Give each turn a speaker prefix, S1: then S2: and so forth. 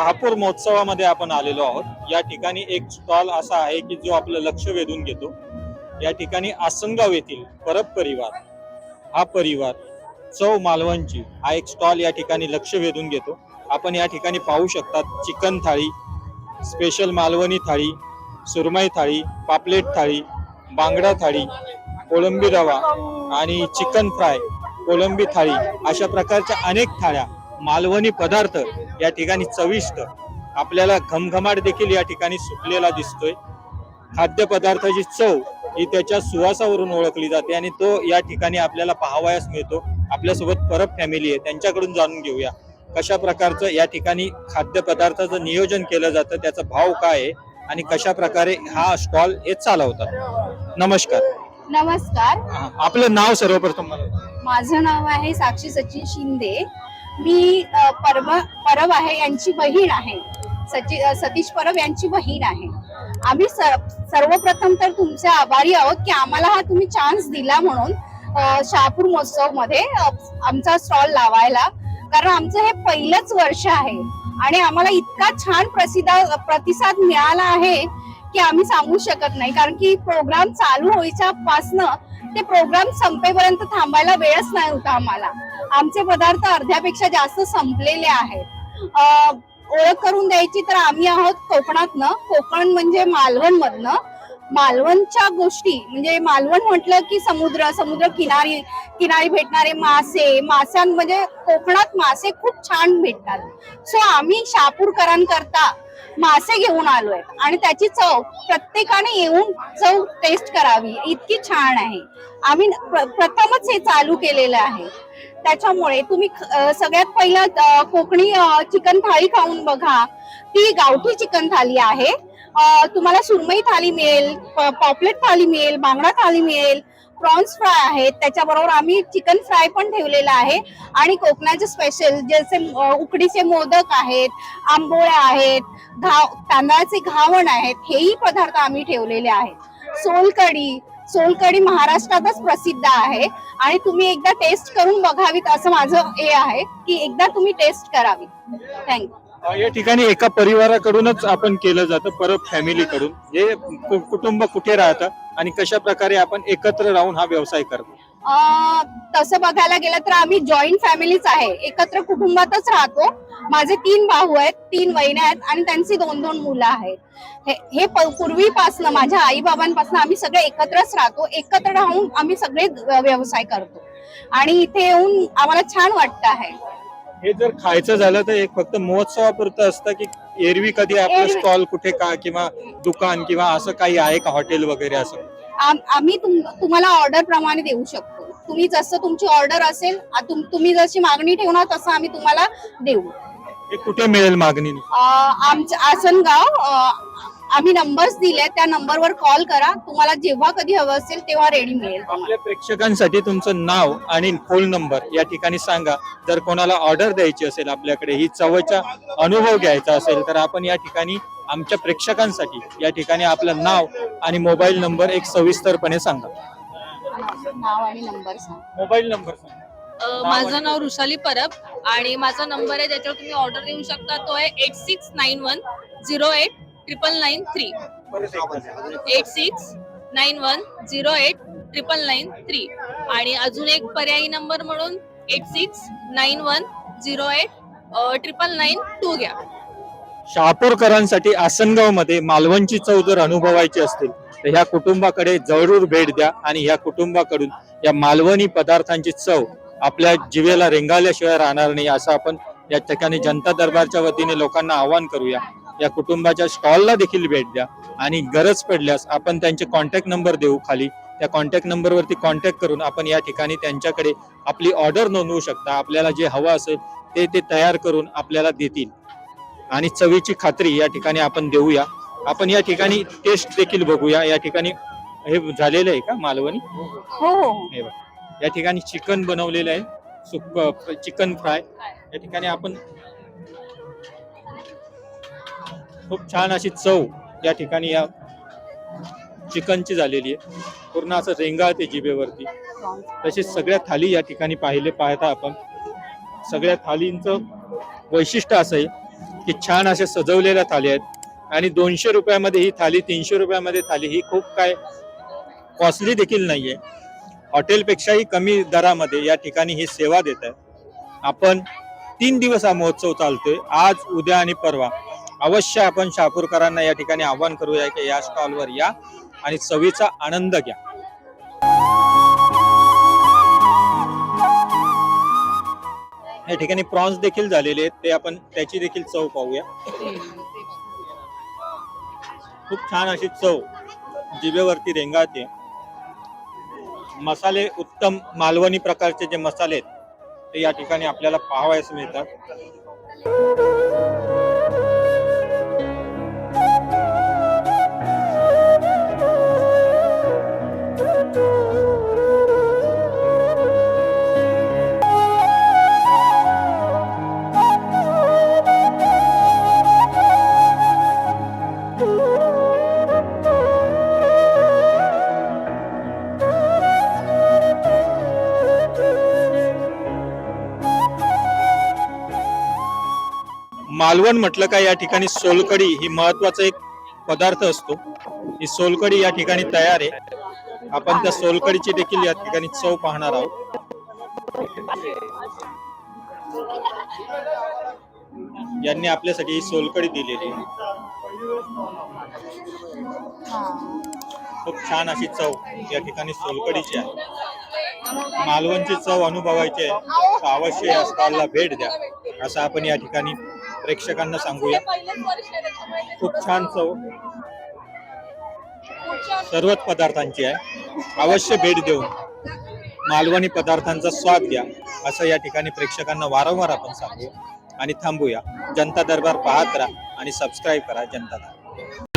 S1: शहापूर महोत्सवामध्ये आपण आलेलो आहोत. या ठिकाणी एक स्टॉल असा आहे की जो आपलं लक्ष वेधून घेतो. या ठिकाणी आसनगाव येथील परब परिवार हा परिवार चव मालवणची हा एक स्टॉल या ठिकाणी लक्ष वेधून घेतो. आपण या ठिकाणी पाहू शकतात चिकन थाळी स्पेशल मालवणी थाळी सुरमई थाळी पापलेट थाळी बांगडा थाळी कोळंबी रवा आणि चिकन फ्राय कोळंबी थाळी अशा प्रकारच्या अनेक थाळ्या मालवणी पदार्थ या ठिकाणी चविष्ट. आपल्याला घमघमाट देखील या ठिकाणी सुटलेला दिसतोय. खाद्यपदार्थाची चव ही त्याच्या सुवासावरून ओळखली जाते आणि तो या ठिकाणी आपल्याला पाहावयास मिळतो. आपल्यासोबत परब फॅमिली आहे. त्यांच्याकडून जाणून घेऊया. कशा प्रकारचं या ठिकाणी खाद्यपदार्थाचं नियोजन केलं जातं त्याचा भाव काय आहे आणि कशा प्रकारे हा स्टॉल हे चालवतात? नमस्कार.
S2: नमस्कार.
S1: आपलं नाव सर्वप्रथम मला.
S2: माझं नाव आहे साक्षी सचिन शिंदे. मी परब परब आहे यांची बहीण आहे. सची सतीश परब यांची बहीण आहे. आम्ही सर- सर्वप्रथम तर तुमचे आभारी आहोत की आम्हाला हा तुम्ही चान्स दिला म्हणून शहापूर महोत्सवमध्ये आमचा स्टॉल लावायला. कारण आमचं हे पहिलंच वर्ष आहे आणि आम्हाला इतका छान प्रसिद्ध प्रतिसाद मिळाला आहे की आम्ही सांगू शकत नाही. कारण की प्रोग्राम चालू होईच्या पासनं ते प्रोग्राम संपेपर्यंत थांबायला वेळच नाही होता आम्हाला. आमचे पदार्थ अर्ध्यापेक्षा जास्त संपलेले आहेत. ओळख करून द्यायची तर आम्ही आहोत कोकणातनं. कोकण म्हणजे मालवण मधनं मालवणच्या गोष्टी म्हणजे मालवण म्हटलं की समुद्र समुद्र किनारी किनारी भेटणारे मासे माशां म्हणजे कोकणात मासे खूप छान भेटतात. सो आम्ही शापूरकरांकरता मासे घेऊन आलोय. आणि त्याची चव प्रत्येकाने येऊन चव टेस्ट करावी. इतकी छान आहे. आम्ही प्र- प्रथमच हे चालू केलेलं आहे. त्याच्यामुळे तुम्ही सगळ्यात पहिलं कोकणी चिकन थाळी खाऊन बघा. ती गावठी चिकन थाळी आहे. तुम्हाला सुरमई थाळी मिळेल पॉपलेट थाळी मिळेल बांगडा थाळी मिळेल प्रॉन्स फ्राय आहेत. त्याच्याबरोबर आम्ही चिकन फ्राय पण ठेवलेला आहे. आणि कोकणाचे स्पेशल जसे उकडीचे मोदक आहेत आंबोळ्या आहेत घाव तांदळाचे घावण आहेत हेही पदार्थ आम्ही ठेवलेले आहेत. सोलकढी सोलकढी महाराष्ट्रातच प्रसिद्ध आहे. आणि तुम्ही एकदा टेस्ट करून बघावीत असं माझं हे आहे की एकदा तुम्ही टेस्ट करावी थँक्यू
S1: या ठिकाणी एका परिवाराकडूनच आपण केलं जातं परब फॅमिलीकडून हे कुटुंब कुठे राहतं आणि कशा प्रकारे आपण एकत्र राहून हा व्यवसाय करतो?
S2: तसं बघायला गेलं तर आम्ही जॉईंट फॅमिलीच आहे. एकत्र कुटुंबातच राहतो. माझे तीन भाऊ आहेत तीन वहिन्या आहेत आणि त्यांची दोन दोन मुलं आहेत. हे हे पूर्वीपासनं माझ्या आई बाबांपासून आम्ही सगळे एकत्रच राहतो. एकत्र राहून आम्ही सगळे व्य- व्यवसाय करतो. आणि इथे येऊन आम्हाला छान वाटतं आहे.
S1: हे जर खायचं झालं तर एक फक्त महोत्सवापुरतं असतं की एरवी कधी आपलं स्टॉल कुठे का किंवा दुकान किंवा असं काही आहे का? हॉटेल वगैरे असं?
S2: आम- आम्ही तुम- तुम्हाला ऑर्डर प्रमाणे देऊ शकतो. तुम्ही जसं तुमची ऑर्डर असेल तुम- तुम्ही जशी मागणी ठेवणार तसं आम्ही तुम्हाला देऊ.
S1: कुठे मिळेल मागणी?
S2: आमचं आसनगाव आम्ही नंबर्स दिले त्या नंबरवर कॉल करा. तुम्हाला जेव्हा कधी हवं असेल तेव्हा रेडी मिळेल.
S1: आपल्या प्रेक्षकांसाठी तुमचं नाव आणि फोन नंबर या ठिकाणी सांगा. जर कोणाला ऑर्डर द्यायची असेल आपल्याकडे ही चवचा अनुभव घ्यायचा असेल तर आपण या ठिकाणी आमच्या प्रेक्षकांसाठी या ठिकाणी आपलं नाव आणि मोबाईल नंबर एक सविस्तरपणे सांगा.
S2: नाव आणि नंबर सांग.
S1: मोबाईल नंबर सांगा.
S3: अ, माझं नाव रुशाली परब आणि माझा नंबर आहे त्याच्यावर तुम्ही ऑर्डर देऊ शकता तो आहे eight six nine one zero eight triple nine three
S1: परत एकदा.
S3: Eight six nine one zero eight triple nine three आणि अजून एक पर्यायी नंबर म्हणून eight six nine one zero eight triple nine two घ्या.
S1: शहापूरकरांसाठी आसनगावमध्ये मालवणची चव जर अनुभवायची असतील. तर ह्या कुटुंबाकडे जरूर भेट द्या आणि ह्या कुटुंबाकडून या मालवणी पदार्थांची चव आपल्या जिवेला रेंगाळल्याशिवाय राहणार नाही असं आपण या ठिकाणी जनता दरबारच्या वतीने लोकांना आवाहन करूया. या कुटुंबाच्या स्टॉलला देखील भेट द्या आणि गरज पडल्यास आपण त्यांचे कॉन्टॅक्ट नंबर देऊ खाली. त्या कॉन्टॅक्ट नंबरवरती कॉन्टॅक्ट करून आपण या ठिकाणी त्यांच्याकडे आपली ऑर्डर नोंदवू शकता. आपल्याला जे हवं असेल ते ते तयार करून आपल्याला देतील. आणि चवीची खात्री या ठिकाणी आपण देऊया. आपण या ठिकाणी टेस्ट देखील बघूया. या ठिकाणी हे झालेलं आहे का मालवणी?
S2: हो हो.
S1: बघा. या ठिकाणी चिकन बनवलेलं आहे. सुक चिकन फ्राय. या ठिकाणी आपण खूप छान अशी चव या ठिकाणी या चिकनची झालेली आहे. पूर्ण असं रेंगाळते जिभेवरती. तसेच सगळ्या थाली या ठिकाणी पाहिले पाहता आपण. सगळ्या थालींचं वैशिष्ट्य असं आहे की छान अशा सजवलेल्या थाली आहेत. आणि दोनशे रुपयामध्ये ही थाली तीनशे रुपयामध्ये थाली ही खूप काय कॉस्टली देखील नाहीये. हॉटेलपेक्षाही कमी दरामध्ये या ठिकाणी ही सेवा देत आहे आपण तीन दिवस हा महोत्सव चालतोय. आज उद्या आणि परवा अवश्य आपण शहापूरकरांना या ठिकाणी आव्हान करूया की या स्टॉलवर या आणि चवीचा आनंद घ्या. या ठिकाणी प्रॉन्स देखील झालेले आहेत. ते आपण त्याची देखील चव पाहूया. खूप छान अशी चव जिभेवरती रेंगाळते. मसाले उत्तम मालवणी प्रकारचे जे मसाले आहेत ते या ठिकाणी आपल्याला पाहावयास मिळतात. मालवण म्हटलं का या ठिकाणी सोलकडी ही महत्त्वाचा एक पदार्थ असतो. ही सोलकडी या ठिकाणी तयार आहे. आपण त्या सोलकडीची देखील या ठिकाणी चव पाहणार आहोत. यांनी आपल्यासाठी ही सोलकडी दिलेली आहे. खूप छान अशी चव या ठिकाणी सोलकडीची आहे. मालवणची चव अनुभवायची आहे. अवश्य या स्टॉलला भेट द्या. असं आपण या ठिकाणी प्रेक्षकांना सांगूया. खूप छान चव. सर्वच पदार्थांची आहे. अवश्य भेट देऊन मालवणी पदार्थांचा स्वाद घ्या असं या ठिकाणी प्रेक्षकांना वारंवार आपण सांगूया आणि थांबूया. जनता दरबार पाहत राहा आणि सबस्क्राईब करा जनता दरबार.